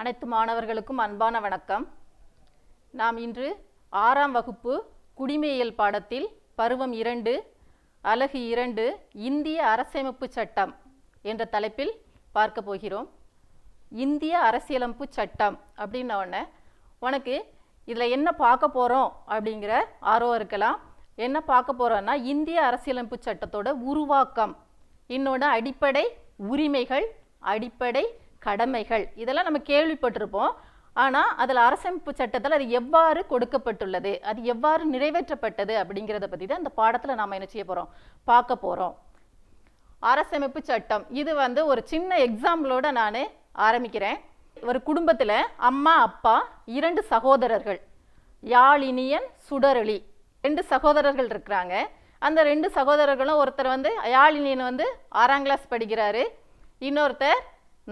அனைத்து மாணவர்களுக்கும் அன்பான வணக்கம். நாம் இன்று ஆறாம் வகுப்பு குடிமையியல் பாடத்தில் பருவம் இரண்டு அலகு இரண்டு இந்திய அரசமைப்பு சட்டம் என்ற தலைப்பில் பார்க்க போகிறோம். இந்திய அரசியலமைப்பு சட்டம் அப்படின்ன உடனே உனக்கு இதில் என்ன பார்க்க போகிறோம் அப்படிங்கிற ஆர்வம் இருக்கலாம். என்ன பார்க்க போகிறோன்னா இந்திய அரசியலமைப்பு சட்டத்தோட உருவாக்கம். இன்னொன்று அடிப்படை உரிமைகள் அடிப்படை கடமைகள். இதெல்லாம் நம்ம கேள்விப்பட்டிருப்போம். ஆனால் அதில் அரசமைப்பு சட்டத்தில் அது எவ்வாறு கொடுக்கப்பட்டுள்ளது? அது எவ்வாறு நிறைவேற்றப்பட்டது அப்படிங்கிறத பற்றி தான் இந்த பாடத்தில் நாம் என்ன செய்ய போகிறோம் பார்க்க போகிறோம் அரசமைப்பு சட்டம். இது வந்து ஒரு சின்ன எக்ஸாம்பிளோட நான் ஆரம்பிக்கிறேன். ஒரு குடும்பத்தில் அம்மா அப்பா இரண்டு சகோதரர்கள். யாழினியன் சுடரளி. ரெண்டு சகோதரர்கள் இருக்கிறாங்க. அந்த ரெண்டு சகோதரர்களும் ஒருத்தர் வந்து யாழினியன் வந்து ஆறாம் கிளாஸ் படிக்கிறாரு. இன்னொருத்தர்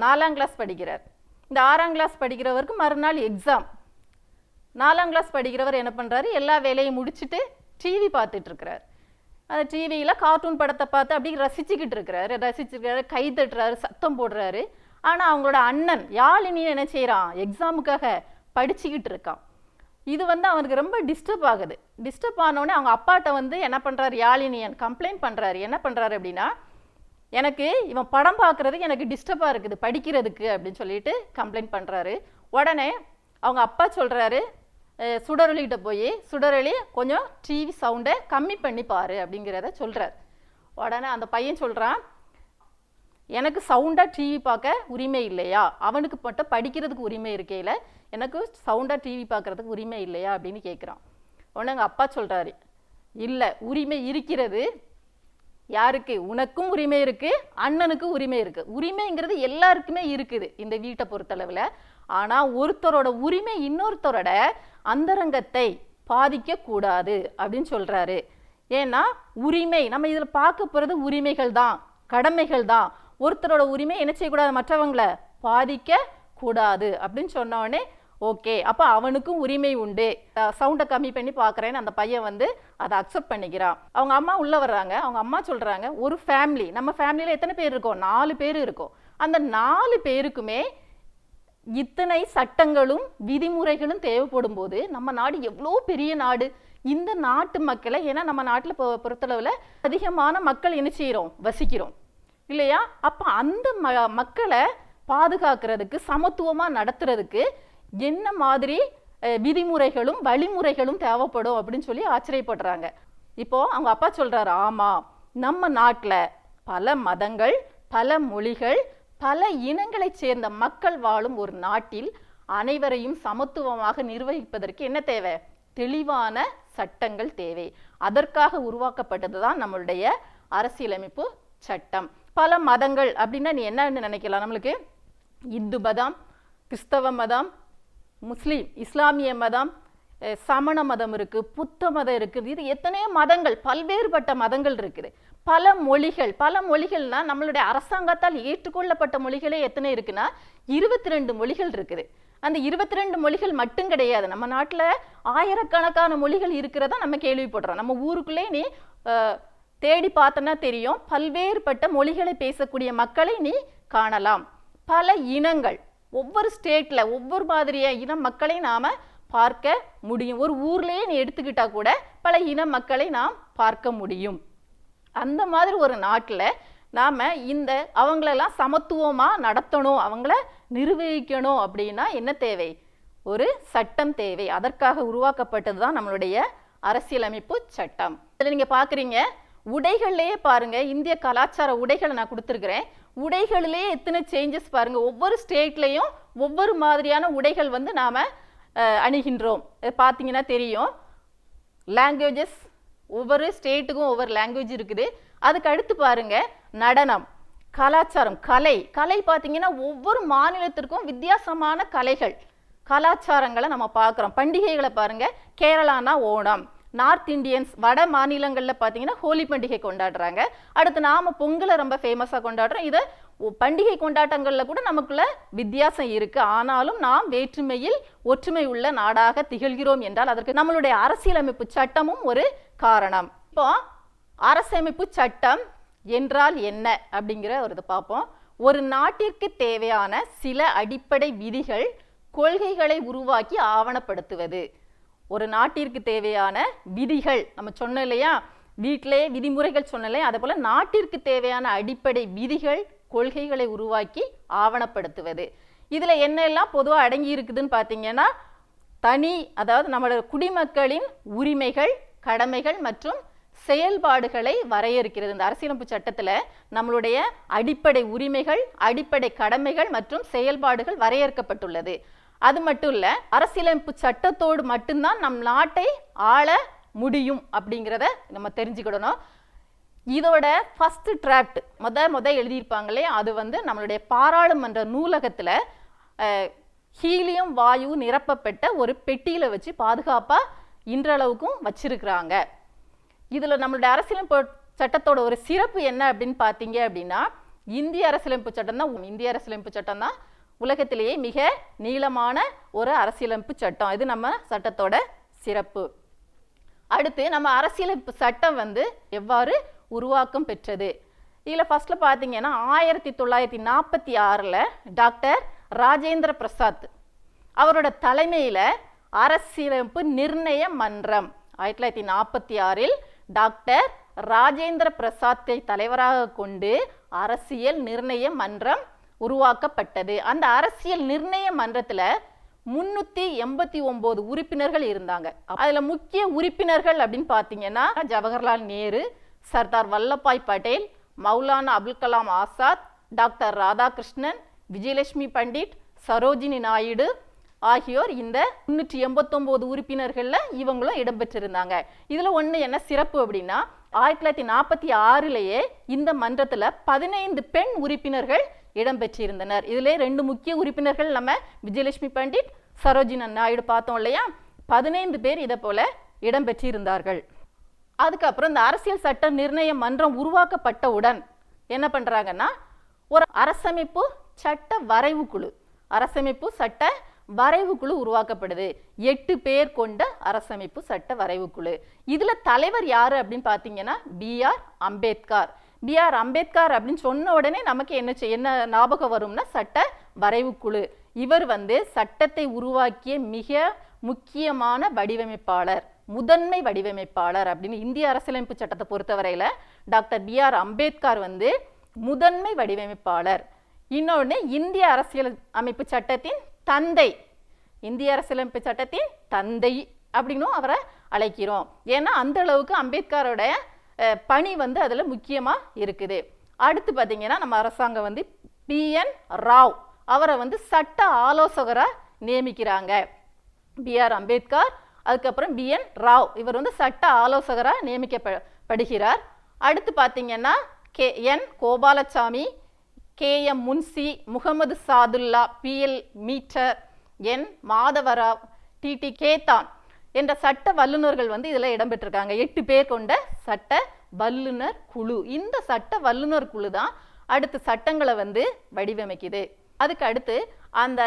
நாலாம் கிளாஸ் படிக்கிறார். இந்த ஆறாம் கிளாஸ் படிக்கிறவருக்கு மறுநாள் எக்ஸாம் நாலாம் கிளாஸ் படிக்கிறவர் என்ன பண்ணுறாரு எல்லா வேலையும் முடிச்சுட்டு டிவி பார்த்துட்ருக்கிறார் அந்த டிவியில் கார்ட்டூன் படத்தை பார்த்து அப்படியே ரசிச்சுக்கிட்டு இருக்கிறாரு. ரசிச்சிருக்கிறாரு கை தட்டுறாரு சத்தம் போடுறாரு. ஆனால் அவங்களோட அண்ணன் யாழினி என்ன செய்கிறான் எக்ஸாமுக்காக படிச்சுக்கிட்டு இருக்கான். இது வந்து அவனுக்கு ரொம்ப டிஸ்டர்ப் ஆகுது. டிஸ்டர்ப் ஆனோடனே அவங்க அப்பாட்ட வந்து என்ன பண்ணுறாரு யாழினியன் கம்ப்ளைண்ட் பண்ணுறாரு என்ன பண்ணுறாரு அப்படின்னா எனக்கு இவன் படம் பார்க்குறதுக்கு எனக்கு டிஸ்டர்பாக இருக்குது படிக்கிறதுக்கு அப்படின்னு சொல்லிட்டு கம்ப்ளைண்ட் பண்ணுறாரு உடனே அவங்க அப்பா சொல்கிறாரு சுடரொலிகிட்ட போய் சுடரொலி கொஞ்சம் டிவி சவுண்டை கம்மி பண்ணி பாரு அப்படிங்கிறத சொல்கிறார் உடனே அந்த பையன் சொல்கிறான் எனக்கு சவுண்டாக டிவி பார்க்க உரிமை இல்லையா? அவனுக்கு மட்டும் படிக்கிறதுக்கு உரிமை இருக்கையில் எனக்கு சவுண்டாக டிவி பார்க்குறதுக்கு உரிமை இல்லையா? அப்படின்னு கேட்குறான் உடனே எங்கள் அப்பா சொல்கிறாரு இல்லை உரிமை இருக்கிறது யாருக்கு? உனக்கும் உரிமை இருக்கு அண்ணனுக்கும் உரிமை இருக்கு. உரிமைங்கிறது எல்லாருக்குமே இருக்குது இந்த வீட்டை பொறுத்தளவில். ஆனால் ஒருத்தரோட உரிமை இன்னொருத்தரோட அந்தரங்கத்தை பாதிக்க கூடாது அப்படின்னு சொல்றாரு. ஏன்னா உரிமை நம்ம இதில் பார்க்க போகிறது உரிமைகள் தான் கடமைகள் தான். ஒருத்தரோட உரிமை என்ன செய்யக்கூடாது? மற்றவங்களை பாதிக்க கூடாது அப்படின்னு சொன்னோடனே ஓகே அப்போ அவனுக்கும் உரிமை உண்டு. சவுண்டை கம்மி பண்ணி பார்க்குறேன்னு அந்த பையன் வந்து அதை அக்செப்ட் பண்ணிக்கிறான். அவங்க அம்மா உள்ளே வர்றாங்க. அவங்க அம்மா சொல்கிறாங்க ஒரு ஃபேமிலி நம்ம ஃபேமிலியில் எத்தனை பேர் இருக்கோம்? நாலு பேர் இருக்கோம். அந்த நாலு பேருக்குமே இத்தனை சட்டங்களும் விதிமுறைகளும் தேவைப்படும் போது நம்ம நாடு எவ்வளோ பெரிய நாடு. இந்த நாட்டு மக்களை ஏன்னா நம்ம நாட்டில் பொ பொறுத்தளவில் அதிகமான மக்கள் என்ன செய்கிறோம் வசிக்கிறோம். இல்லையா? அப்போ அந்த ம மக்களை பாதுகாக்கிறதுக்கு சமத்துவமாக நடத்துறதுக்கு என்ன மாதிரி விதிமுறைகளும் வழிமுறைகளும் தேவைப்படும் அப்படின்னு சொல்லி ஆச்சரியப்படுறாங்க. இப்போ அவங்க அப்பா சொல்றாரு ஆமா நம்ம நாட்டில் பல மதங்கள் பல மொழிகள் பல இனங்களைச் சேர்ந்த மக்கள் வாழும் ஒரு நாட்டில் அனைவரையும் சமத்துவமாக நிர்வகிப்பதற்கு என்ன தேவை? தெளிவான சட்டங்கள் தேவை. அதற்காக உருவாக்கப்பட்டது தான் நம்மளுடைய அரசியலமைப்பு சட்டம். பல மதங்கள் அப்படின்னா நீ என்னன்னு நினைக்கலாம்? நம்மளுக்கு இந்து மதம் கிறிஸ்தவ மதம் முஸ்லீம் இஸ்லாமிய மதம் சமண மதம் இருக்குது புத்த மதம் இருக்குது. இது எத்தனையோ மதங்கள் பல்வேறுபட்ட மதங்கள் இருக்குது. பல மொழிகள் பல மொழிகள்னா நம்மளுடைய அரசாங்கத்தால் ஏற்றுக்கொள்ளப்பட்ட மொழிகளே எத்தனை இருக்குன்னா இருபத்தி ரெண்டு மொழிகள் இருக்குது. அந்த இருபத்தி ரெண்டு மொழிகள் மட்டும் கிடையாது. நம்ம நாட்டில் ஆயிரக்கணக்கான மொழிகள் இருக்கிறதா நம்ம கேள்விப்படுறோம். நம்ம ஊருக்குள்ளே நீ தேடி பார்த்தனா தெரியும். பல்வேறுபட்ட மொழிகளை பேசக்கூடிய மக்களை நீ காணலாம். பல இனங்கள் ஒவ்வொரு ஸ்டேட்டில் ஒவ்வொரு மாதிரியாக இன மக்களை நாம் பார்க்க முடியும். ஒரு ஊர்லேயே நீ எடுத்துக்கிட்டால் கூட பல இன மக்களை நாம் பார்க்க முடியும். அந்த மாதிரி ஒரு நாட்டில் நாம் இந்த அவங்களெல்லாம் சமத்துவமாக நடத்தணும் அவங்கள நிர்வகிக்கணும் அப்படின்னா என்ன தேவை? ஒரு சட்டம் தேவை. அதற்காக உருவாக்கப்பட்டது தான் நம்மளுடைய அரசியலமைப்பு சட்டம். இதில் நீங்கள் பார்க்குறீங்க உடைகள்லேயே பாருங்கள் இந்திய கலாச்சார உடைகளை நான் கொடுத்துருக்குறேன். உடைகளிலே எத்தனை சேஞ்சஸ் பாருங்கள் ஒவ்வொரு ஸ்டேட்லேயும் ஒவ்வொரு மாதிரியான உடைகள் வந்து நாம் அணிகின்றோம். பார்த்தீங்கன்னா தெரியும். லாங்குவேஜஸ் ஒவ்வொரு ஸ்டேட்டுக்கும் ஒவ்வொரு லாங்குவேஜ் இருக்குது. அதுக்கு அடுத்து பாருங்க நடனம் கலாச்சாரம் கலை. கலை பார்த்தீங்கன்னா ஒவ்வொரு மாநிலத்திற்கும் வித்தியாசமான கலைகள் கலாச்சாரங்களை நம்ம பார்க்குறோம். பண்டிகைகளை பாருங்கள் கேரளானா ஓணம் நார்த் இண்டியன்ஸ் வட மாநிலங்களில் பார்த்தீங்கன்னா ஹோலி பண்டிகை கொண்டாடுறாங்க. அடுத்து நாம் பொங்கலை ரொம்ப ஃபேமஸாக கொண்டாடுறோம். இதை பண்டிகை கொண்டாட்டங்களில் கூட நமக்குள்ள வித்தியாசம் இருக்குது ஆனாலும் நாம் வேற்றுமையில் ஒற்றுமை உள்ள நாடாக திகழ்கிறோம் என்றால் அதற்கு நம்மளுடைய அரசியலமைப்பு சட்டமும் ஒரு காரணம். இப்போ அரசமைப்பு சட்டம் என்றால் என்ன அப்படிங்கிற ஒரு இது பார்ப்போம். ஒரு நாட்டிற்கு தேவையான சில அடிப்படை விதிகள் கொள்கைகளை உருவாக்கி ஆவணப்படுத்துவது. ஒரு நாட்டிற்கு தேவையான விதிகள். நம்ம சொன்னோம் இல்லையா? வீட்டிலே விதிமுறைகள் சொன்னலே அதே போல் நாட்டிற்கு தேவையான அடிப்படை விதிகள் கொள்கைகளை உருவாக்கி ஆவணப்படுத்துவது. இதில் என்னெல்லாம் பொதுவாக அடங்கி இருக்குதுன்னு பார்த்தீங்கன்னா தனி அதாவது நம்மளோட குடிமக்களின் உரிமைகள் கடமைகள் மற்றும் செயல்பாடுகளை வரையறுக்கிறது. இந்த அரசியலமைப்பு சட்டத்தில் நம்மளுடைய அடிப்படை உரிமைகள் அடிப்படை கடமைகள் மற்றும் செயல்பாடுகள் வரையறுக்கப்பட்டுள்ளது. அது மட்டும் இல்லை அரசியலமைப்பு சட்டத்தோடு மட்டும்தான் நம் நாட்டை ஆள முடியும் அப்படிங்கிறத நம்ம தெரிஞ்சுக்கிடணும். இதோட ஃபஸ்ட்டு டிராப்ட் முத முத எழுதியிருப்பாங்களே அது வந்து நம்மளுடைய பாராளுமன்ற நூலகத்தில் ஹீலியம் வாயு நிரப்பப்பட்ட ஒரு பெட்டியில் வச்சு பாதுகாப்பாக இன்றளவுக்கும் வச்சிருக்கிறாங்க. இதில் நம்மளுடைய அரசியலமைப்பு சட்டத்தோட ஒரு சிறப்பு என்ன அப்படின்னு பார்த்தீங்க அப்படின்னா இந்திய அரசியலமைப்பு சட்டம் தான் இந்திய அரசியலமைப்பு சட்டம் தான் உலகத்திலேயே மிக நீளமான ஒரு அரசியலமைப்பு சட்டம். இது நம்ம சட்டத்தோட சிறப்பு. அடுத்து நம்ம அரசியலமைப்பு சட்டம் வந்து எவ்வாறு உருவாக்கம் பெற்றது? இதில் ஃபஸ்ட்டில் பார்த்தீங்கன்னா ஆயிரத்தி தொள்ளாயிரத்தி நாற்பத்தி ஆறில் டாக்டர் ராஜேந்திர பிரசாத் அவரோட தலைமையில் அரசியலமைப்பு நிர்ணய மன்றம் ஆயிரத்தி தொள்ளாயிரத்தி நாற்பத்தி ஆறில் டாக்டர் ராஜேந்திர பிரசாத்தை தலைவராக கொண்டு அரசியல் நிர்ணய மன்றம் உருவாக்கப்பட்டது. அந்த அரசியல் நிர்ணய மன்றத்தில் முன்னூத்தி எண்பத்தி ஒன்பது உறுப்பினர்கள் இருந்தாங்க. அதுல முக்கிய உறுப்பினர்கள் அப்படின்னு பார்த்தீங்கன்னா ஜவஹர்லால் நேரு சர்தார் வல்லபாய் பட்டேல் மௌலானா அபுல் கலாம் ஆசாத் டாக்டர் ராதாகிருஷ்ணன் விஜயலட்சுமி பண்டிட் சரோஜினி நாயுடு ஆகியோர் இந்த முன்னூற்றி எண்பத்தொம்போது உறுப்பினர்களில் இவங்களும் இடம்பெற்றிருந்தாங்க. இதில் ஒன்று என்ன சிறப்பு அப்படின்னா ஆயிரத்தி தொள்ளாயிரத்தி நாற்பத்தி ஆறுலேயே இந்த மன்றத்தில் பதினைந்து பெண் உறுப்பினர்கள் இடம்பெற்றிருந்தனர். இதிலே ரெண்டு முக்கிய உறுப்பினர்கள் நம்ம விஜயலட்சுமி பண்டிட் சரோஜின நாயுடு பார்த்தோம் இல்லையா? பதினைந்து பேர் இதை போல இடம்பெற்றிருந்தார்கள். அதுக்கப்புறம் இந்த அரசியல் சட்ட நிர்ணய மன்றம் உருவாக்கப்பட்டவுடன் என்ன பண்றாங்கன்னா ஒரு அரசமைப்பு சட்ட வரைவு குழு அரசமைப்பு சட்ட வரைவு குழு உருவாக்கப்படுது. எட்டு பேர் கொண்ட அரசமைப்பு சட்ட வரைவு குழு. இதில் தலைவர் யாரு அப்படின்னு பார்த்தீங்கன்னா B R Ambedkar. B R Ambedkar அப்படின்னு சொன்ன உடனே நமக்கு என்ன என்ன ஞாபகம் வரும்னா சட்ட வரைவு குழு இவர் வந்து சட்டத்தை உருவாக்கிய மிக முக்கியமான வடிவமைப்பாளர் முதன்மை வடிவமைப்பாளர் அப்படின்னு இந்திய அரசியலமைப்பு சட்டத்தை பொறுத்தவரையில் டாக்டர் பி ஆர் அம்பேத்கர் வந்து முதன்மை வடிவமைப்பாளர். இன்னொன்று இந்திய அரசியல் அமைப்பு சட்டத்தின் தந்தை. இந்திய அரசியலமைப்பு சட்டத்தின் தந்தை அப்படின்னும் அவரை அழைக்கிறோம். ஏன்னா அந்த அளவுக்கு அம்பேத்கரோட பணி வந்து அதில் முக்கியமாக இருக்குது. அடுத்து பார்த்தீங்கன்னா நம்ம அரசாங்கம் வந்து பிஎன் ராவ். அவரை வந்து சட்ட ஆலோசகராக நியமிக்கிறாங்க. பிஆர் அம்பேத்கர் அதுக்கப்புறம் பிஎன் ராவ். இவர் வந்து சட்ட ஆலோசகராக நியமிக்கப்படுகிறார் அடுத்து பார்த்திங்கன்னா K N Gopalaswami K M Munshi Mohammed Saadulla BL Mitter N Madhava Rao DD Khaitan. என்ற சட்ட வல்லுநர்கள் வந்து இதில் இடம்பெற்றிருக்காங்க. எட்டு பேர் கொண்ட சட்ட வல்லுனர் குழு. இந்த சட்ட வல்லுனர் குழு தான் அடுத்து சட்டங்களை வந்து வடிவமைக்குது. அதுக்கு அடுத்து அந்த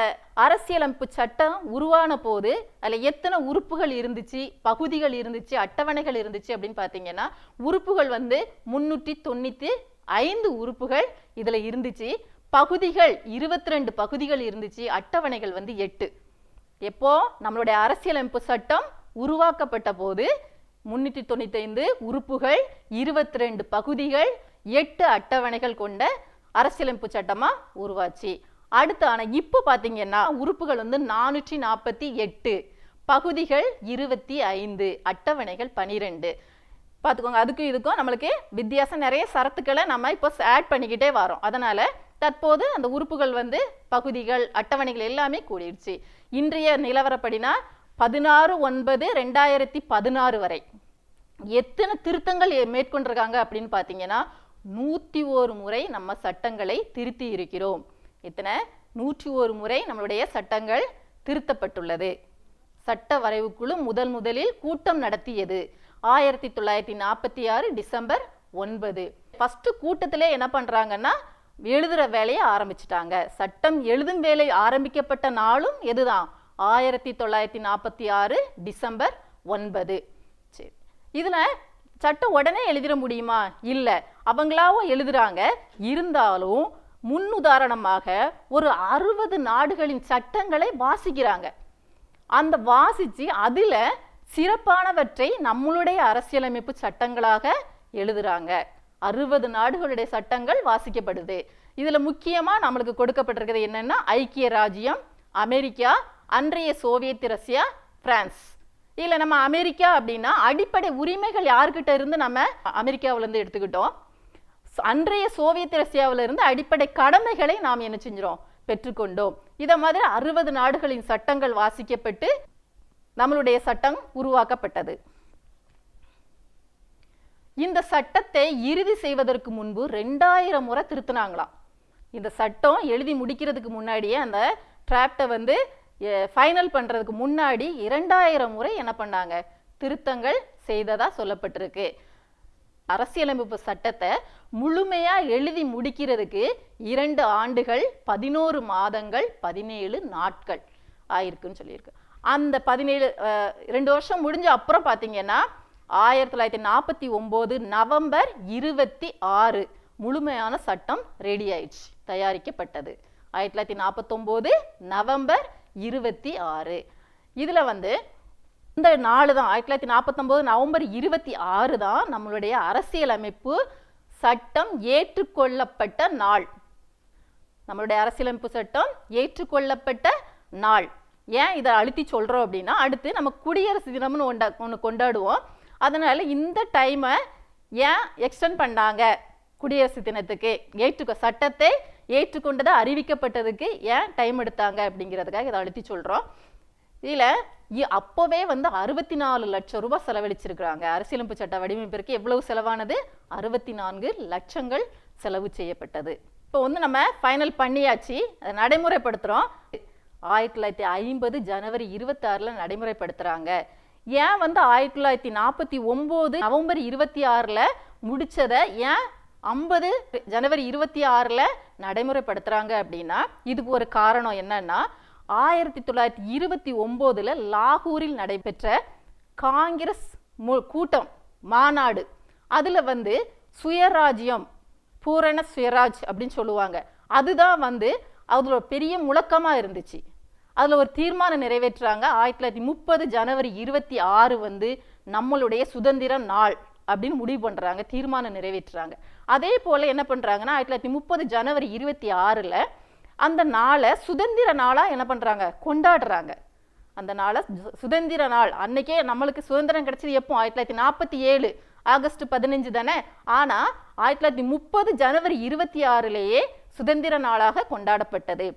அரசியலமைப்பு சட்டம் உருவான போது அதில் எத்தனை உறுப்புகள் இருந்துச்சு பகுதிகள் இருந்துச்சு அட்டவணைகள் இருந்துச்சு அப்படின்னு பார்த்தீங்கன்னா உறுப்புகள் வந்து முன்னூற்றி தொண்ணூற்றி ஐந்து உறுப்புகள் இதில் இருந்துச்சு. பகுதிகள் இருபத்தி ரெண்டு பகுதிகள் இருந்துச்சு அட்டவணைகள் வந்து எட்டு. எப்போ? நம்மளுடைய அரசியலமைப்பு சட்டம் உருவாக்கப்பட்ட போது முன்னூற்றி தொண்ணூத்தைந்து உறுப்புகள் இருபத்தி ரெண்டு பகுதிகள் எட்டு அட்டவணைகள் கொண்ட அரசியலமைப்பு சட்டமாக உருவாச்சு. அடுத்து ஆனால் இப்போ பார்த்தீங்கன்னா உறுப்புகள் வந்து நானூற்றி நாற்பத்தி எட்டு பகுதிகள் இருபத்தி ஐந்து அட்டவணைகள் பனிரெண்டு. பார்த்துக்கோங்க அதுக்கும் இதுக்கும் நம்மளுக்கு வித்தியாசம் நிறைய சரத்துக்களை நம்ம இப்போ ஆட் பண்ணிக்கிட்டே வரோம். அதனால் தற்போது அந்த உறுப்புகள் வந்து பகுதிகள் அட்டவணைகள் எல்லாமே கூடிடுச்சு இன்றைய நிலவரப்படினா பதினாறு ஒன்பது ரெண்டாயிரத்தி பதினாறு வரை. எத்தனை திருத்தங்கள் மேற்கொண்டிருக்காங்க அப்படின்னு பார்த்தீங்கன்னா நூற்றி ஒரு முறை நம்ம சட்டங்களை திருத்தி இருக்கிறோம். எத்தனை? நூற்றி ஒரு முறை நம்மளுடைய சட்டங்கள் திருத்தப்பட்டுள்ளது. சட்ட வரைவுக்குழு முதல் முதலில் கூட்டம் நடத்தியது. ஆயிரத்தி தொள்ளாயிரத்தி நாற்பத்தி ஆறு டிசம்பர் ஒன்பது. ஃபஸ்ட்டு கூட்டத்திலே என்ன பண்ணுறாங்கன்னா எழுதுகிற வேலையை ஆரம்பிச்சிட்டாங்க. சட்டம் எழுதும் வேலை ஆரம்பிக்கப்பட்ட நாளும் எதுதான்? ஆயிரத்தி தொள்ளாயிரத்தி நாற்பத்தி ஆறு டிசம்பர் ஒன்பது. சரி. இதில் சட்டம் உடனே எழுதிட முடியுமா? இல்லை. அவங்களாவும் எழுதுறாங்க. இருந்தாலும் முன்னுதாரணமாக ஒரு அறுபது நாடுகளின் சட்டங்களை வாசிக்கிறாங்க. அந்த வாசித்து அதில் சிறப்பானவற்றை நம்மளுடைய அரசியலமைப்பு சட்டங்களாக எழுதுறாங்க. அறுபது நாடுகளுடைய சட்டங்கள் வாசிக்கப்படுது. இதில் முக்கியமாக நம்மளுக்கு கொடுக்கப்பட்டிருக்கிறது என்னென்னா ஐக்கிய ராஜ்யம் அமெரிக்கா அன்றைய சோவியத் ரஷ்யா பிரான்ஸ். இதில் நம்ம அமெரிக்கா அப்படின்னா அடிப்படை உரிமைகள் யார்கிட்ட இருந்து நம்ம அமெரிக்காவிலேருந்து எடுத்துக்கிட்டோம். அன்றைய சோவியத் ரஷ்யாவிலிருந்து அடிப்படை கடமைகளை நாம் என்ன செஞ்சிடும் பெற்றுக்கொண்டோம். இதை மாதிரி அறுபது நாடுகளின் சட்டங்கள் வாசிக்கப்பட்டு நம்மளுடைய சட்டம் உருவாக்கப்பட்டது. இந்த சட்டத்தை இறுதி செய்வதற்கு முன்பு ரெண்டாயிரம் முறை திருத்தினாங்களாம். இந்த சட்டம் எழுதி முடிக்கிறதுக்கு முன்னாடியே அந்த டிராப்டை வந்து ஃபைனல் பண்ணுறதுக்கு முன்னாடி இரண்டாயிரம் முறை என்ன பண்ணாங்க? திருத்தங்கள் செய்ததாக சொல்லப்பட்டிருக்கு. அரசியலமைப்பு சட்டத்தை முழுமையாக எழுதி முடிக்கிறதுக்கு இரண்டு ஆண்டுகள் பதினோரு மாதங்கள் பதினேழு நாட்கள் ஆயிருக்குன்னு சொல்லியிருக்கு. அந்த பதினேழு ரெண்டு வருஷம் முடிஞ்ச அப்புறம் பார்த்தீங்கன்னா ஆயிரத்தி தொள்ளாயிரத்தி நாற்பத்தி ஒம்பது நவம்பர் இருபத்தி ஆறு முழுமையான சட்டம் ரெடி ஆயிடுச்சு தயாரிக்கப்பட்டது. ஆயிரத்தி தொள்ளாயிரத்தி நாற்பத்தொம்போது நவம்பர் இருபத்தி ஆறு. இதில் வந்து இந்த நாள் தான் ஆயிரத்தி தொள்ளாயிரத்தி நாற்பத்தொம்போது நவம்பர் இருபத்தி ஆறு தான் நம்மளுடைய அரசியலமைப்பு சட்டம் ஏற்றுக்கொள்ளப்பட்ட நாள். நம்மளுடைய அரசியலமைப்பு சட்டம் ஏற்றுக்கொள்ளப்பட்ட நாள். ஏன் இதை அழுத்தி சொல்கிறோம் அப்படின்னா அடுத்து நம்ம குடியரசு தினம்னு ஒண்டா ஒன்று கொண்டாடுவோம். அதனால் இந்த டைமை ஏன் எக்ஸ்டெண்ட் பண்ணாங்க? குடியரசு தினத்துக்கு. ஏற்றுக்கொ சட்டத்தை ஏற்றுக்கொண்டது அறிவிக்கப்பட்டதுக்கு ஏன் டைம் எடுத்தாங்க? அப்படிங்கிறதுக்காக இதை அழுத்தி சொல்கிறோம் இதில் இ- வந்து அறுபத்தி நாலு லட்சம் ரூபாய் செலவழிச்சிருக்கிறாங்க. அரசியலமைப்பு சட்ட வடிவமைப்பிற்கு எவ்வளவு செலவானது? அறுபத்தி நான்கு லட்சங்கள் செலவு செய்யப்பட்டது. இப்போ வந்து நம்ம ஃபைனல் பண்ணியாச்சு. அதை நடைமுறைப்படுத்துகிறோம் ஆயிரத்தி தொள்ளாயிரத்தி ஐம்பது ஜனவரி இருபத்தாறில் நடைமுறைப்படுத்துகிறாங்க ஏன் வந்து ஆயிரத்தி தொள்ளாயிரத்தி நாற்பத்தி ஒம்பது நவம்பர் இருபத்தி ஆறில் முடித்ததை ஏன் ஐம்பது ஜனவரி இருபத்தி ஆறில் நடைமுறைப்படுத்துகிறாங்க அப்படின்னா இதுக்கு ஒரு காரணம் என்னன்னா ஆயிரத்தி தொள்ளாயிரத்தி இருபத்தி ஒம்போதில் லாகூரில் நடைபெற்ற காங்கிரஸ் மு- கூட்டம் மாநாடு. அதில் வந்து சுயராஜ்யம் பூரண சுயராஜ் அப்படின்னு சொல்லுவாங்க. அதுதான் வந்து அதோட பெரிய முழக்கமாக இருந்துச்சு. அதில் ஒரு தீர்மானம் நிறைவேற்றுறாங்க. ஆயிரத்தி தொள்ளாயிரத்தி முப்பது ஜனவரி இருபத்தி ஆறு வந்து நம்மளுடைய சுதந்திர நாள் அப்படின்னு முடிவு பண்ணுறாங்க தீர்மானம் நிறைவேற்றுறாங்க. அதே போல் என்ன பண்ணுறாங்கன்னா ஆயிரத்தி தொள்ளாயிரத்தி முப்பது ஜனவரி இருபத்தி ஆறில் அந்த நாளை சுதந்திர நாளாக என்ன பண்ணுறாங்க கொண்டாடுறாங்க. அந்த நாளை சு- சுதந்திர நாள். அன்னைக்கே நம்மளுக்கு சுதந்திரம் கிடைச்சது எப்போ? ஆயிரத்தி தொள்ளாயிரத்தி நாற்பத்தி ஏழு ஆகஸ்ட் பதினஞ்சு தானே? ஆனால் ஆயிரத்தி தொள்ளாயிரத்தி முப்பது ஜனவரி இருபத்தி ஆறுலேயே சுதந்திர நாளாக கொண்டாடப்பட்டது.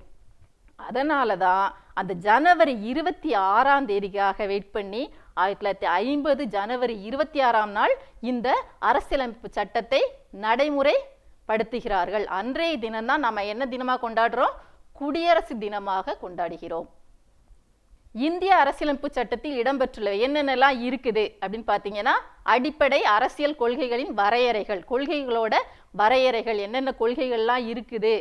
அதனால தான் அந்த ஜனவரி இருபத்தி ஆறாம் தேதிக்காக வெயிட் பண்ணி ஆயிரத்தி தொள்ளாயிரத்தி ஐம்பது ஜனவரி இருபத்தி ஆறாம் நாள் இந்த அரசியலமைப்பு சட்டத்தை நடைமுறைப்படுத்துகிறார்கள். அன்றைய தினம்தான் நம்ம என்ன தினமாக கொண்டாடுறோம்? குடியரசு தினமாக கொண்டாடுகிறோம். இந்திய அரசியலமைப்பு சட்டத்தில் இடம்பெற்றுள்ள என்னென்னலாம் இருக்குது அப்படின்னு பார்த்தீங்கன்னா அடிப்படை அரசியல் கொள்கைகளின் வரையறைகள் கொள்கைகளோட வரையறைகள் என்னென்ன கொள்கைகள்லாம் இருக்குது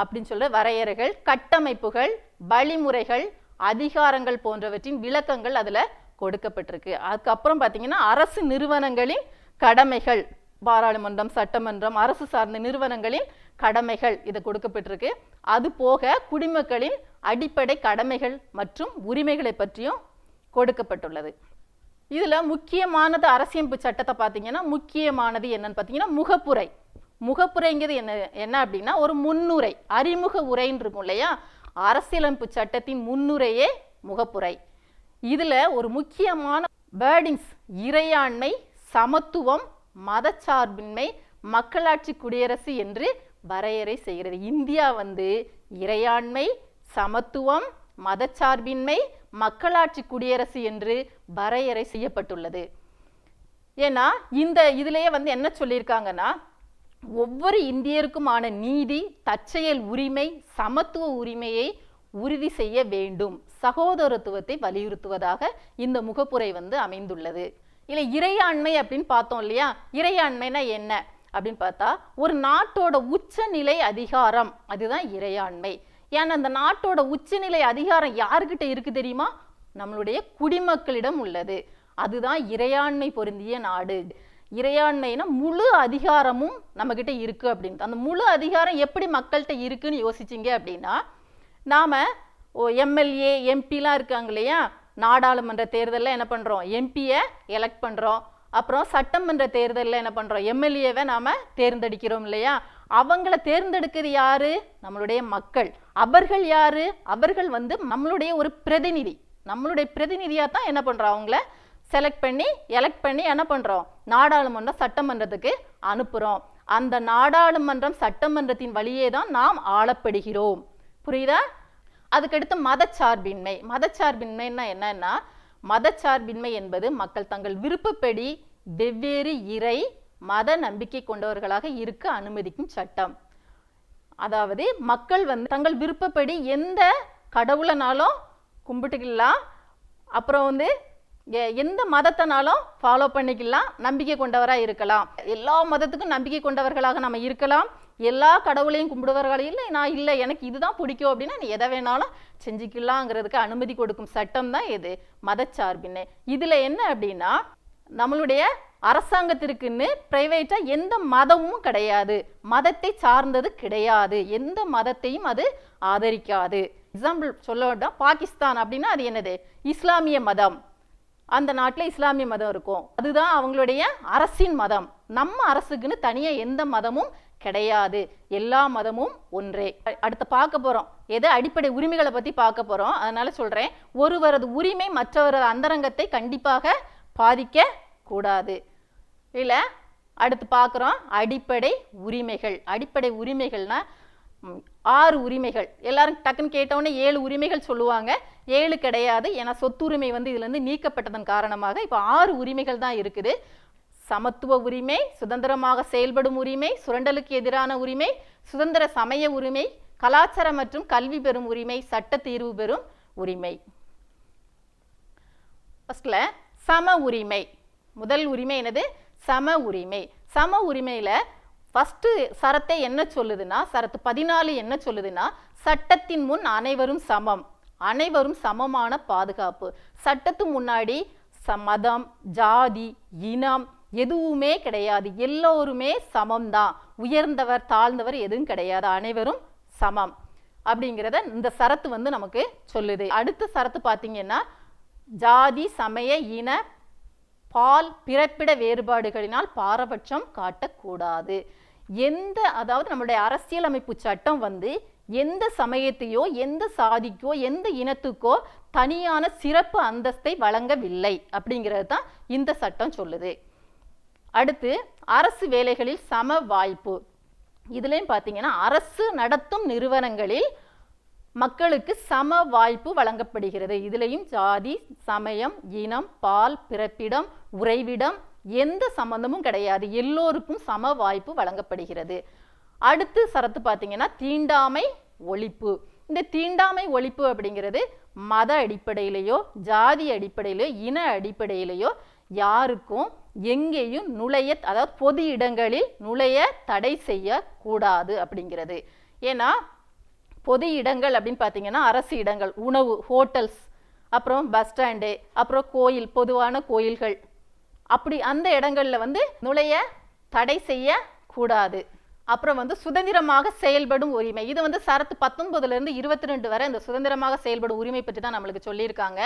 அப்படின்னு சொல்ல வரையறைகள் கட்டமைப்புகள் வழிமுறைகள் அதிகாரங்கள் போன்றவற்றின் விளக்கங்கள் அதில் கொடுக்கப்பட்டிருக்கு. அதுக்கப்புறம் பார்த்தீங்கன்னா அரசு நிறுவனங்களின் கடமைகள் பாராளுமன்றம் சட்டமன்றம் அரசு சார்ந்த நிறுவனங்களின் கடமைகள் இது கொடுக்கப்பட்டிருக்கு. அது போக குடிமக்களின் அடிப்படை கடமைகள் மற்றும் உரிமைகளை பற்றியும் கொடுக்கப்பட்டுள்ளது. இதில் முக்கியமானது அரசியமைப்பு சட்டத்தை பார்த்தீங்கன்னா முக்கியமானது என்னன்னு பார்த்தீங்கன்னா முகப்புரை. முகப்புரைங்கிறது என்ன என்ன அப்படின்னா ஒரு முன்னுரை அறிமுக உரைன்னு இருக்கும் இல்லையா? அரசியலமைப்பு சட்டத்தின் முன்னுரையே முகப்புரை. இதில் ஒரு முக்கியமான பேர்டிங்ஸ் இறையாண்மை சமத்துவம் மதச்சார்பின்மை மக்களாட்சி குடியரசு என்று வரையறை செய்கிறது. இந்தியா வந்து இறையாண்மை சமத்துவம் மதச்சார்பின்மை மக்களாட்சி குடியரசு என்று வரையறை செய்யப்பட்டுள்ளது. ஏன்னா இந்த இதுலேயே வந்து என்ன சொல்லியிருக்காங்கன்னா ஒவ்வொரு இந்தியருக்குமான நீதி தற்செயல் உரிமை சமத்துவ உரிமையை உறுதி செய்ய வேண்டும். சகோதரத்துவத்தை வலியுறுத்துவதாக இந்த முகப்புரை வந்து அமைந்துள்ளது. இல்லை இறையாண்மை அப்படின்னு பார்த்தோம் இல்லையா? இறையாண்மைனா என்ன? அப்படின்னு பார்த்தா ஒரு நாட்டோட உச்சநிலை அதிகாரம். அதுதான் இறையாண்மை. ஏன்னா அந்த நாட்டோட உச்சநிலை அதிகாரம் யாருக்கிட்ட இருக்கு தெரியுமா? நம்மளுடைய குடிமக்களிடம் உள்ளது. அதுதான் இறையாண்மை பொருந்திய நாடு. இறையாண்மைனா முழு அதிகாரமும் நம்மக்கிட்ட இருக்குது அப்படின்னு அந்த முழு அதிகாரம் எப்படி மக்கள்கிட்ட இருக்குதுன்னு யோசிச்சிங்க அப்படின்னா நாம் எம்எல்ஏ எம்பிலாம் இருக்காங்க இல்லையா? நாடாளுமன்ற தேர்தலில் என்ன பண்ணுறோம் எம்பியை எலெக்ட் பண்ணுறோம் அப்புறம் சட்டமன்ற தேர்தலில் என்ன பண்ணுறோம் எம்எல்ஏவை நாம் தேர்ந்தெடுக்கிறோம் இல்லையா? அவங்கள தேர்ந்தெடுக்கிறது யார்? நம்மளுடைய மக்கள். அவர்கள் யார்? அவர்கள் வந்து நம்மளுடைய ஒரு பிரதிநிதி. நம்மளுடைய பிரதிநிதியாக தான் என்ன பண்ணுறோம் அவங்கள செலக்ட் பண்ணி எலெக்ட் பண்ணி என்ன பண்ணுறோம் நாடாளுமன்றம் சட்டமன்றத்துக்கு அனுப்புகிறோம் அந்த நாடாளுமன்றம் சட்டமன்றத்தின் வழியே தான் நாம் ஆளப்படுகிறோம். புரியுதா? அதுக்கடுத்து மதச்சார்பின்மை. மதச்சார்பின்மைன்னா என்னன்னா மதச்சார்பின்மை என்பது மக்கள் தங்கள் விருப்பப்படி வெவ்வேறு இறை மத நம்பிக்கை கொண்டவர்களாக இருக்க அனுமதிக்கும் சட்டம். அதாவது மக்கள் வந்து தங்கள் விருப்பப்படி எந்த கடவுளைனாலும் கும்பிட்டுக்கலாம். அப்புறம் வந்து எந்த மதத்தினாலும் ஃபாலோ பண்ணிக்கலாம் நம்பிக்கை கொண்டவராக இருக்கலாம். எல்லா மதத்துக்கும் நம்பிக்கை கொண்டவர்களாக நம்ம இருக்கலாம். எல்லா கடவுளையும் கும்பிடுவர்கள்? இல்லை நான் இல்லை எனக்கு இதுதான் பிடிக்கும் அப்படின்னா நீ எதை வேணாலும் செஞ்சுக்கலாங்கிறதுக்கு அனுமதி கொடுக்கும் சட்டம் தான் எது மதச்சார்பின்னு இதில் என்ன அப்படின்னா நம்மளுடைய அரசாங்கத்திற்குன்னு பிரைவேட்டாக எந்த மதமும் கிடையாது. மதத்தை சார்ந்தது கிடையாது. எந்த மதத்தையும் அது ஆதரிக்காது. எக்ஸாம்பிள் சொல்ல வேண்டாம். பாகிஸ்தான் அப்படின்னா அது என்னது? இஸ்லாமிய மதம். அந்த நாட்டில் இஸ்லாமிய மதம் இருக்கும். அதுதான் அவங்களுடைய அரசின் மதம். நம்ம அரசுக்குன்னு தனியாக எந்த மதமும் கிடையாது. எல்லா மதமும் ஒன்றே. அடுத்து பார்க்க போகிறோம் எதை அடிப்படை உரிமைகளை பற்றி பார்க்க போகிறோம் அதனால சொல்கிறேன் ஒருவரது உரிமை மற்றவரது அந்தரங்கத்தை கண்டிப்பாக பாதிக்க கூடாது. இல்லை அடுத்து பார்க்குறோம் அடிப்படை உரிமைகள். அடிப்படை உரிமைகள்னால் ஆறு உரிமைகள். எல்லாரும் டக்குன்னு கேட்டவுடனே ஏழு உரிமைகள் சொல்லுவாங்க. ஏழு கிடையாது. ஏன்னா சொத்துரிமை வந்து இதுலேருந்து நீக்கப்பட்டதன் காரணமாக இப்போ ஆறு உரிமைகள் தான் இருக்குது. சமத்துவ உரிமை சுதந்திரமாக செயல்படும் உரிமை சுரண்டலுக்கு எதிரான உரிமை சுதந்திர சமய உரிமை கலாச்சார மற்றும் கல்வி பெறும் உரிமை சட்ட தீர்வு பெறும் உரிமை. ஃபர்ஸ்ட்ல சம உரிமை. முதல் உரிமை என்னது? சம உரிமை. சம உரிமையில் ஃபஸ்ட்டு சரத்தை என்ன சொல்லுதுன்னா சரத்து பதினாலு என்ன சொல்லுதுன்னா சட்டத்தின் முன் அனைவரும் சமம். அனைவரும் சமமான பாதுகாப்பு. சட்டத்து முன்னாடி ச மதம் ஜாதி இனம் எதுவுமே கிடையாது. எல்லோருமே சமம்தான். உயர்ந்தவர் தாழ்ந்தவர் எதுவும் கிடையாது. அனைவரும் சமம் அப்படிங்கிறத இந்த சரத்து வந்து நமக்கு சொல்லுது. அடுத்த சரத்து பார்த்தீங்கன்னா ஜாதி சமய இன பால் பிறப்பிட வேறுபாடுகளினால் பாரபட்சம் காட்டக்கூடாது. எந்த அதாவது நம்மளுடைய அரசியலமைப்பு சட்டம் வந்து எந்த சமயத்தையோ எந்த சாதிக்கோ எந்த இனத்துக்கோ தனியான சிறப்பு அந்தஸ்தை வழங்கவில்லை அப்படிங்கிறது தான் இந்த சட்டம் சொல்லுது. அடுத்து அரசு வேலைகளில் சம வாய்ப்பு. இதுலேயும் பார்த்தீங்கன்னா அரசு நடத்தும் நிறுவனங்களில் மக்களுக்கு சம வாய்ப்பு வழங்கப்படுகிறது. இதுலேயும் ஜாதி சமயம் இனம் பால் பிறப்பிடம் உறைவிடம் எந்த சம்பந்தமும் கிடையாது. எல்லோருக்கும் சம வாய்ப்பு வழங்கப்படுகிறது. அடுத்து சரத்து பார்த்தீங்கன்னா தீண்டாமை ஒழிப்பு. இந்த தீண்டாமை ஒழிப்பு அப்படிங்கிறது மத அடிப்படையிலேயோ ஜாதி அடிப்படையிலையோ இன அடிப்படையிலேயோ யாருக்கும் எங்கேயும் நுழைய அதாவது பொது இடங்களில் நுழைய தடை செய்யக்கூடாது அப்படிங்கிறது. ஏன்னா பொது இடங்கள் அப்படின்னு பார்த்தீங்கன்னா அரசு இடங்கள் உணவு ஹோட்டல்ஸ் அப்புறம் பஸ் ஸ்டாண்டு அப்புறம் கோயில் பொதுவான கோயில்கள். அப்படி அந்த இடங்களில் வந்து நுழைய தடை செய்ய கூடாது அப்புறம் வந்து சுதந்திரமாக செயல்படும் உரிமை. இது வந்து சரத்து பத்தொன்பதுலேருந்து இருபத்தி ரெண்டு வரை இந்த சுதந்திரமாக செயல்படும் உரிமை பற்றி தான் நம்மளுக்கு சொல்லியிருக்காங்க.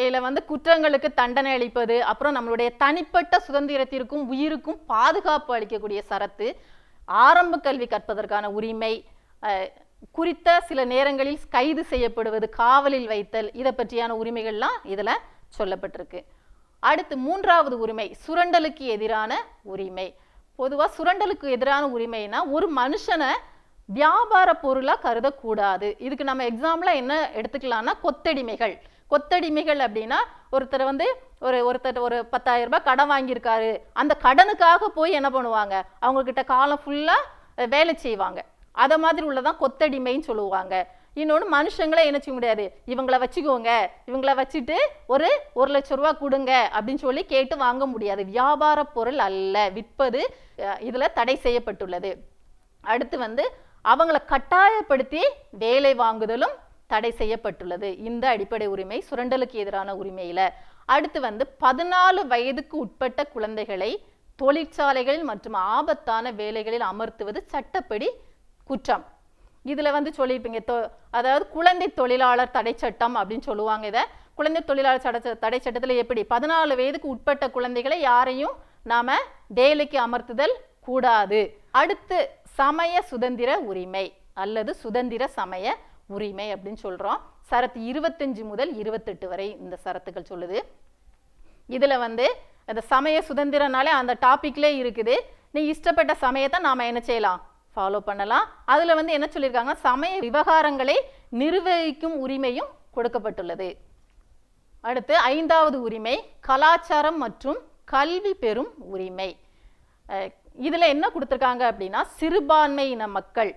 இதில் வந்து குற்றங்களுக்கு தண்டனை அளிப்பது அப்புறம் நம்மளுடைய தனிப்பட்ட சுதந்திரத்திற்கும் உயிருக்கும் பாதுகாப்பு அளிக்கக்கூடிய சரத்து ஆரம்ப கல்வி கற்பதற்கான உரிமை குறித்த சில நேரங்களில் கைது செய்யப்படுவது காவலில் வைத்தல் இதை பற்றியான உரிமைகள்லாம் இதில் சொல்லப்பட்டிருக்கு. அடுத்து மூன்றாவது உரிமை சுரண்டலுக்கு எதிரான உரிமை. பொதுவாக சுரண்டலுக்கு எதிரான உரிமைனா ஒரு மனுஷனை வியாபார பொருளாக கருதக்கூடாது. இதுக்கு நம்ம எக்ஸாம்பிளாக என்ன எடுத்துக்கலாம்னா கொத்தடிமைகள். கொத்தடிமைகள் அப்படின்னா ஒருத்தர் வந்து ஒரு ஒருத்தர் ஒரு பத்தாயிரம் ரூபாய் கடன் வாங்கியிருக்காரு. அந்த கடனுக்காக போய் என்ன பண்ணுவாங்க? அவங்கக்கிட்ட காலம் ஃபுல்லாக வேலை செய்வாங்க. அதை மாதிரி உள்ளதான் கொத்தடிமைன்னு சொல்லுவாங்க. இன்னொன்று மனுஷங்களே என்ன செய்ய முடியாது? இவங்கள வச்சுக்கோங்க. இவங்கள வச்சுட்டு ஒரு ஒரு லட்ச ரூபா கொடுங்க அப்படின்னு சொல்லி கேட்டு வாங்க முடியாது. வியாபார பொருள் அல்ல. விற்பது இதில் தடை செய்யப்பட்டுள்ளது. அடுத்து வந்து அவங்கள கட்டாயப்படுத்தி வேலை வாங்குதலும் தடை செய்யப்பட்டுள்ளது. இந்த அடிப்படை உரிமை சுரண்டலுக்கு எதிரான உரிமையில். அடுத்து வந்து பதினாலு வயதுக்கு உட்பட்ட குழந்தைகளை தொழிற்சாலைகளில் மற்றும் ஆபத்தான வேலைகளில் அமர்த்துவது சட்டப்படி குற்றம். இதில் வந்து சொல்லியிருப்பீங்க தொ அதாவது குழந்தை தொழிலாளர் தடை சட்டம் அப்படின்னு சொல்லுவாங்க இதை. குழந்தை தொழிலாளர் சட தடை சட்டத்தில் எப்படி? பதினாலு வயதுக்கு உட்பட்ட குழந்தைகளை யாரையும் நாம் வேலைக்கு அமர்த்துதல் கூடாது. அடுத்து சமய சுதந்திர உரிமை அல்லது சுதந்திர சமய உரிமை அப்படின்னு சொல்கிறோம் சரத்து இருபத்தஞ்சு முதல் இருபத்தெட்டு வரை இந்த சரத்துக்கள் சொல்லுது. இதில் வந்து அந்த சமய சுதந்திரனாலே அந்த டாப்பிக்லே இருக்குது. நீ இஷ்டப்பட்ட சமயத்தை நாம் என்ன செய்யலாம்? ஃபாலோ பண்ணலாம். அதில் வந்து என்ன சொல்லியிருக்காங்க? சமய விவகாரங்களை நிர்வகிக்கும் உரிமையும் கொடுக்கப்பட்டுள்ளது. அடுத்து ஐந்தாவது உரிமை கலாச்சாரம் மற்றும் கல்வி பெறும் உரிமை. இதில் என்ன கொடுத்துருக்காங்க அப்படின்னா சிறுபான்மையின மக்கள்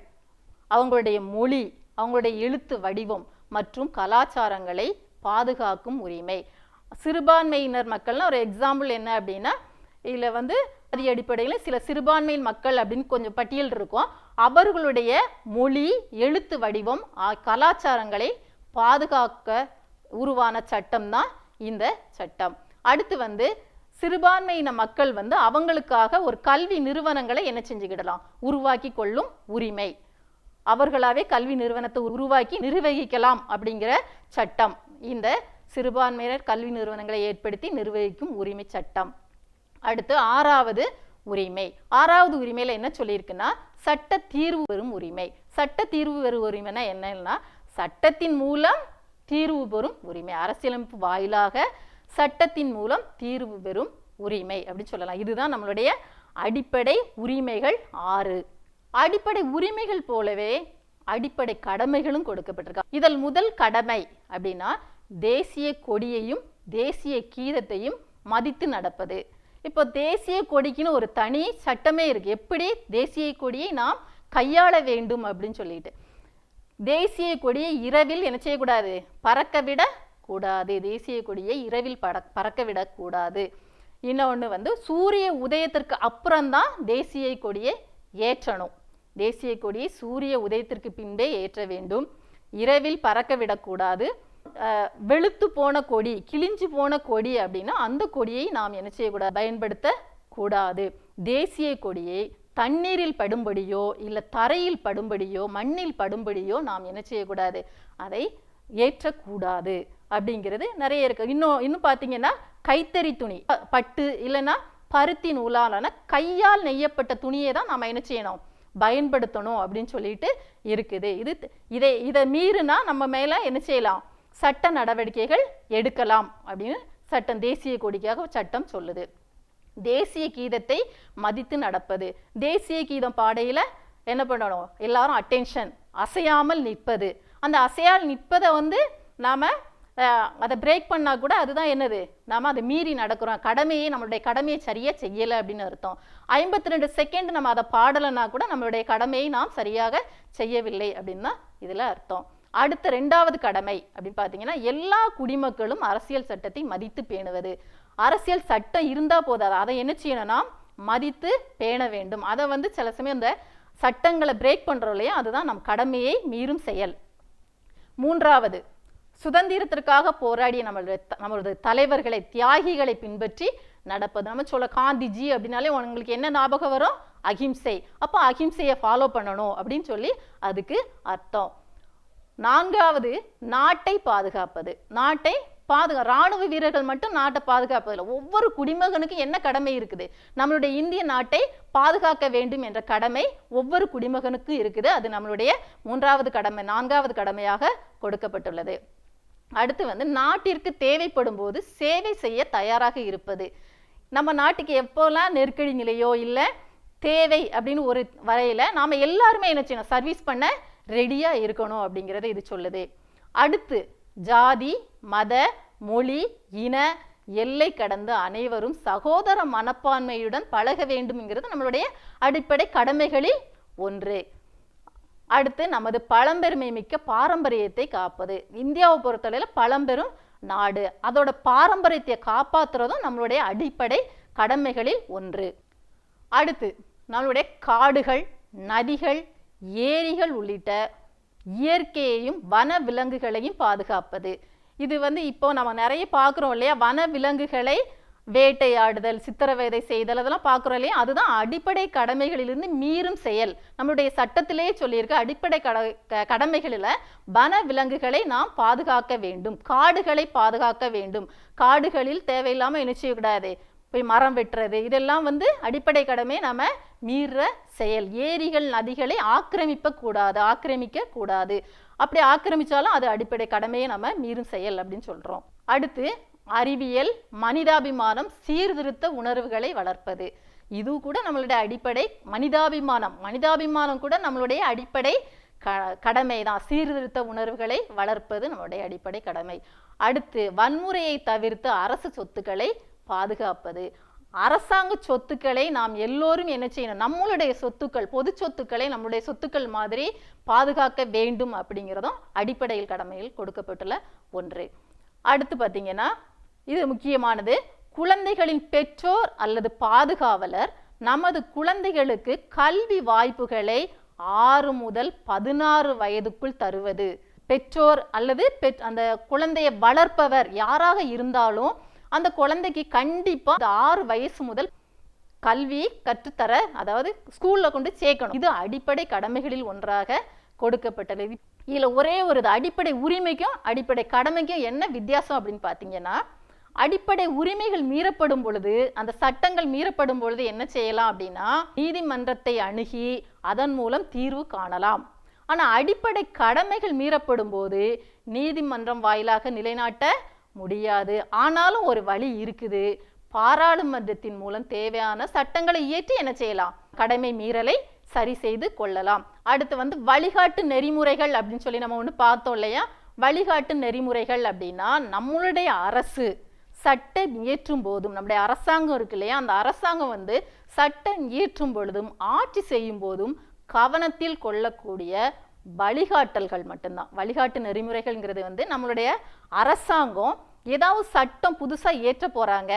அவங்களுடைய மொழி அவங்களுடைய எழுத்து வடிவம் மற்றும் கலாச்சாரங்களை பாதுகாக்கும் உரிமை. சிறுபான்மையினர் மக்கள்னால் ஒரு எக்ஸாம்பிள் என்ன அப்படின்னா இதில் வந்து அதி அடிப்படையில் சில சிறுபான்மையின் மக்கள் அப்படின்னு கொஞ்சம் பட்டியல் இருக்கும். அவர்களுடைய மொழி எழுத்து வடிவம் கலாச்சாரங்களை பாதுகாக்க உருவான சட்டம் தான் இந்த சட்டம். அடுத்து வந்து சிறுபான்மையின மக்கள் வந்து அவங்களுக்காக ஒரு கல்வி நிறுவனங்களை என்ன செஞ்சுக்கிடலாம்? உருவாக்கி கொள்ளும் உரிமை. அவர்களாவே கல்வி நிறுவனத்தை உருவாக்கி நிர்வகிக்கலாம் அப்படிங்கிற சட்டம். இந்த சிறுபான்மையினர் கல்வி நிறுவனங்களை ஏற்படுத்தி நிர்வகிக்கும் உரிமை சட்டம். அடுத்து ஆறாவது உரிமை. ஆறாவது உரிமையில் என்ன சொல்லியிருக்குன்னா சட்ட தீர்வு பெறும் உரிமை. சட்ட தீர்வு பெறும் உரிமைனா என்னன்னா சட்டத்தின் மூலம் தீர்வு பெறும் உரிமை. அரசியலமைப்பு வாயிலாக சட்டத்தின் மூலம் தீர்வு பெறும் உரிமை அப்படின்னு சொல்லலாம். இதுதான் நம்மளுடைய அடிப்படை உரிமைகள் ஆறு. அடிப்படை உரிமைகள் போலவே அடிப்படை கடமைகளும் கொடுக்கப்பட்டிருக்கா. இதில் முதல் கடமை அப்படின்னா தேசிய கொடியையும் தேசிய கீதத்தையும் மதித்து நடப்பது. இப்போ தேசிய கொடிக்குன்னு ஒரு தனி சட்டமே இருக்குது எப்படி தேசிய கொடியை நாம் கையாள வேண்டும் அப்படின்னு சொல்லிட்டு. தேசிய கொடியை இரவில் என்ன செய்யக்கூடாது? பறக்க விட கூடாது தேசிய கொடியை இரவில் பட பறக்க விடக்கூடாது. இன்னொன்று வந்து சூரிய உதயத்திற்கு அப்புறம்தான் தேசிய கொடியை ஏற்றணும். தேசிய கொடியை சூரிய உதயத்திற்கு பின்பே ஏற்ற வேண்டும். இரவில் பறக்க விடக்கூடாது. வெளுத்து போன கொடி கிழிஞ்சு போன கொடி அப்படின்னா அந்த கொடியை நாம் என்ன செய்யக்கூடாது பயன்படுத்த கூடாது தேசிய கொடியை தண்ணீரில் படும்படியோ இல்லை தரையில் படும்படியோ மண்ணில் படும்படியோ நாம் என்ன செய்யக்கூடாது? அதை ஏற்றக்கூடாது அப்படிங்கிறது நிறைய இருக்கு. இன்னும் இன்னும் பார்த்தீங்கன்னா கைத்தறி துணி ப- பட்டு இல்லைன்னா பருத்தி நூலாலான கையால் நெய்யப்பட்ட துணியை தான் நாம் என்ன செய்யணும்? பயன்படுத்தணும் அப்படின்னு சொல்லிட்டு இருக்குது. இது இதை இதை மீறினா நம்ம மேலே என்ன செய்யலாம்? சட்ட நடவடிக்கைகள் எடுக்கலாம் அப்படின்னு சட்டம் தேசிய கொடிக்காக சட்டம் சொல்லுது. தேசிய கீதத்தை மதித்து நடப்பது. தேசிய கீதம் பாடையில் என்ன பண்ணணும்? எல்லாரும் அட்டென்ஷன் அசையாமல் நிற்பது. அந்த அசையால் நிற்பதை வந்து நாம் அதை பிரேக் பண்ணால் கூட அதுதான் என்னது? நாம் அதை மீறி நடக்கிறோம். கடமையை நம்மளுடைய கடமையை சரியாக செய்யலை அப்படின்னு அர்த்தம். ஐம்பத்தி ரெண்டு செகண்ட் நம்ம அதை பாடலைன்னா கூட நம்மளுடைய கடமையை நாம் சரியாக செய்யவில்லை அப்படின்னு தான் இதில் அர்த்தம். அடுத்த ரெண்டாவது கடமை அப்படின்னு பார்த்தீங்கன்னா எல்லா குடிமக்களும் அரசியல் சட்டத்தை மதித்து பேணுவது. அரசியல் சட்டம் இருந்தால் போதாது. அதை என்ன செய்யணும்னா மதித்து பேண வேண்டும். அதை வந்து சில சமயம் இந்த சட்டங்களை பிரேக் பண்ணுறோம் இல்லையா? அதுதான் நம் கடமையை மீறும் செயல். மூன்றாவது சுதந்திரத்திற்காக போராடிய நம்மளுடைய நம்மளோட நம்மளுடைய தலைவர்களை தியாகிகளை பின்பற்றி நடப்பது. நம்ம சொல்ல காந்திஜி அப்படின்னாலே உங்களுக்கு என்ன ஞாபகம் வரும்? அகிம்சை அப்போ அகிம்சையை ஃபாலோ பண்ணணும் அப்படின்னு சொல்லி அதுக்கு அர்த்தம். நான்காவது நாட்டை பாதுகாப்பது. நாட்டை பாதுகா ராணுவ வீரர்கள் மட்டும் நாட்டை பாதுகாப்பதில்லை. ஒவ்வொரு குடிமகனுக்கும் என்ன கடமை இருக்குது? நம்மளுடைய இந்திய நாட்டை பாதுகாக்க வேண்டும் என்ற கடமை ஒவ்வொரு குடிமகனுக்கும் இருக்குது. அது நம்மளுடைய மூன்றாவது கடமை நான்காவது கடமையாக கொடுக்கப்பட்டுள்ளது. அடுத்து வந்து நாட்டிற்கு தேவைப்படும் போது சேவை செய்ய தயாராக இருப்பது. நம்ம நாட்டுக்கு எப்போல்லாம் நெருக்கடி நிலையோ இல்லை தேவை அப்படின்னு ஒரு வரையில் நாம் எல்லாருமே என்ன செய்யணும்? சர்வீஸ் பண்ண ரெடியாக இருக்கணும் அப்படிங்கிறத இது சொல்லுது. அடுத்து ஜாதி மத மொழி இன எல்லை கடந்து அனைவரும் சகோதர மனப்பான்மையுடன் பழக வேண்டும்ங்கிறது நம்மளுடைய அடிப்படை கடமைகளில் ஒன்று. அடுத்து நமது பழம்பெருமை மிக்க பாரம்பரியத்தை காப்பது. இந்தியாவை பொறுத்தளவில் பழம்பெரும் நாடு. அதோட பாரம்பரியத்தை காப்பாத்துறதும் நம்மளுடைய அடிப்படை கடமைகளில் ஒன்று. அடுத்து நம்மளுடைய காடுகள் நதிகள் ஏரிகள் உள்ளிட்ட இயற்கையையும் வன விலங்குகளையும் பாதுகாப்பது. இது வந்து இப்போ நம்ம நிறைய பார்க்குறோம் இல்லையா? வன விலங்குகளை வேட்டையாடுதல் சித்திரவதை செய்தல் அதெல்லாம் பார்க்குறோம் இல்லையா? அதுதான் அடிப்படை கடமைகளிலிருந்து மீறும் செயல். நம்மளுடைய சட்டத்திலேயே சொல்லியிருக்க அடிப்படை கட க- கடமைகளில் வன விலங்குகளை நாம் பாதுகாக்க வேண்டும். காடுகளை பாதுகாக்க வேண்டும். காடுகளில் தேவையில்லாமல் என்ன செய்யக்கூடாது போய் மரம் வெட்டுறது இதெல்லாம் வந்து அடிப்படை கடமை நம்ம மீற செயல். ஏரிகள் நதிகளை ஆக்கிரமிக்க கூடாது ஆக்கிரமிக்க கூடாது அப்படி ஆக்கிரமிச்சாலும் அது அடிப்படை கடமையை நம்ம மீறும் செயல் அப்படின்னு சொல்கிறோம் அடுத்து அறிவியல் மனிதாபிமானம் சீர்திருத்த உணர்வுகளை வளர்ப்பது. இது கூட நம்மளுடைய அடிப்படை மனிதாபிமானம். மனிதாபிமானம் கூட நம்மளுடைய அடிப்படை க கடமை தான் சீர்திருத்த உணர்வுகளை வளர்ப்பது நம்மளுடைய அடிப்படை கடமை. அடுத்து வன்முறையை தவிர்த்து அரசு சொத்துக்களை பாதுகாப்பது. அரசாங்க சொத்துக்களை நாம் எல்லோரும் என்ன செய்யணும்? நம்மளுடைய சொத்துக்கள் பொது சொத்துக்களை நம்மளுடைய சொத்துக்கள் மாதிரி பாதுகாக்க வேண்டும் அப்படிங்கிறதும் அடிப்படையில் கடமையில் கொடுக்கப்பட்டுள்ள ஒன்று. அடுத்து பார்த்தீங்கன்னா இது முக்கியமானது. குழந்தைகளின் பெற்றோர் அல்லது பாதுகாவலர் நமது குழந்தைகளுக்கு கல்வி வாய்ப்புகளை ஆறு முதல் பதினாறு வயதுக்குள் தருவது. பெற்றோர் அல்லது பெற் அந்த குழந்தையை வளர்ப்பவர் யாராக இருந்தாலும் அந்த குழந்தைக்கு கண்டிப்பா ஆறு வயசு முதல் கல்வி கற்றுத்தர அதாவது ஸ்கூல்ல கொண்டு சேர்க்கணும். இது அடிப்படை கடமைகளில் ஒன்றாக கொடுக்கப்பட்டது. இதில் ஒரே ஒரு இது அடிப்படை உரிமைக்கும் அடிப்படை கடமைக்கும் என்ன வித்தியாசம் அப்படின்னு பார்த்தீங்கன்னா அடிப்படை உரிமைகள் மீறப்படும் பொழுது அந்த சட்டங்கள் மீறப்படும் பொழுது என்ன செய்யலாம் அப்படின்னா நீதிமன்றத்தை அணுகி அதன் மூலம் தீர்வு காணலாம். ஆனா அடிப்படை கடமைகள் மீறப்படும் போது நீதிமன்றம் வாயிலாக நிலைநாட்ட முடியாது. ஆனாலும் ஒரு வழி இருக்குது. பாராளுமன்றத்தின் மூலம் தேவையான சட்டங்களை இயற்றி என்ன செய்யலாம்? கடமை மீறலை சரி செய்து கொள்ளலாம். அடுத்து வந்து வழிகாட்டு நெறிமுறைகள் அப்படின்னு சொல்லி நம்ம ஒன்று பார்த்தோம் இல்லையா? வழிகாட்டு நெறிமுறைகள் அப்படின்னா நம்மளுடைய அரசு சட்டம் இயற்றும் போதும் நம்முடைய அரசாங்கம் இருக்கு இல்லையா? அந்த அரசாங்கம் வந்து சட்டம் இயற்றும் பொழுதும் ஆட்சி செய்யும் போதும் கவனத்தில் கொள்ளக்கூடிய வழிகாட்டல்கள் மட்டும்தான். வழிகாட்டு நெறிமுறைகள்ங்கிறது வந்து நம்மளுடைய அரசாங்கம் ஏதாவது சட்டம் புதுசாக ஏற்ற போகிறாங்க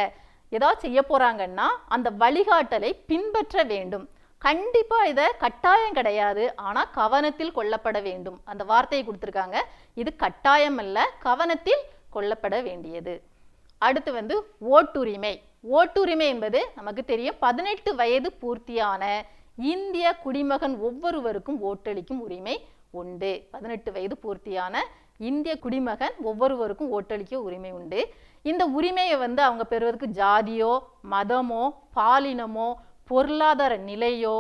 ஏதாவது செய்ய போகிறாங்கன்னா அந்த வழிகாட்டலை பின்பற்ற வேண்டும். கண்டிப்பாக இதை கட்டாயம் கிடையாது. ஆனால் கவனத்தில் கொள்ளப்பட வேண்டும். அந்த வார்த்தையை கொடுத்துருக்காங்க. இது கட்டாயம் அல்ல கவனத்தில் கொள்ளப்பட வேண்டியது. அடுத்து வந்து ஓட்டுரிமை. ஓட்டுரிமை என்பது நமக்கு தெரியும் பதினெட்டு வயது பூர்த்தியான இந்திய குடிமகன் ஒவ்வொருவருக்கும் ஓட்டளிக்கும் உரிமை உண்டு. பதினெட்டு வயது பூர்த்தியான இந்திய குடிமகன் ஒவ்வொருவருக்கும் ஓட்டளிக்க உரிமை உண்டு. இந்த உரிமையை வந்து அவங்க பெறுவதற்கு ஜாதியோ மதமோ பாலினமோ பொருளாதார நிலையோ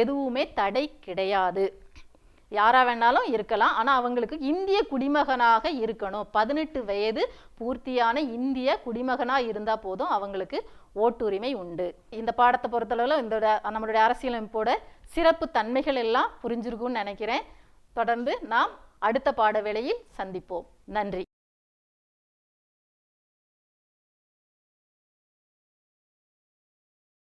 எதுவுமே தடை கிடையாது. யாராக வேணாலும் இருக்கலாம். ஆனால் அவங்களுக்கு இந்திய குடிமகனாக இருக்கணும். பதினெட்டு வயது பூர்த்தியான இந்திய குடிமகனாக இருந்தால் போதும் அவங்களுக்கு ஓட்டுரிமை உண்டு. இந்த பாடத்தை பொறுத்தளவில் இந்த நம்மளுடைய அரசியலமைப்போட சிறப்பு தன்மைகள் எல்லாம் புரிஞ்சிருக்கும்னு நினைக்கிறேன். தொடர்ந்து நாம் அடுத்த பாட வேளையில் சந்திப்போம். நன்றி.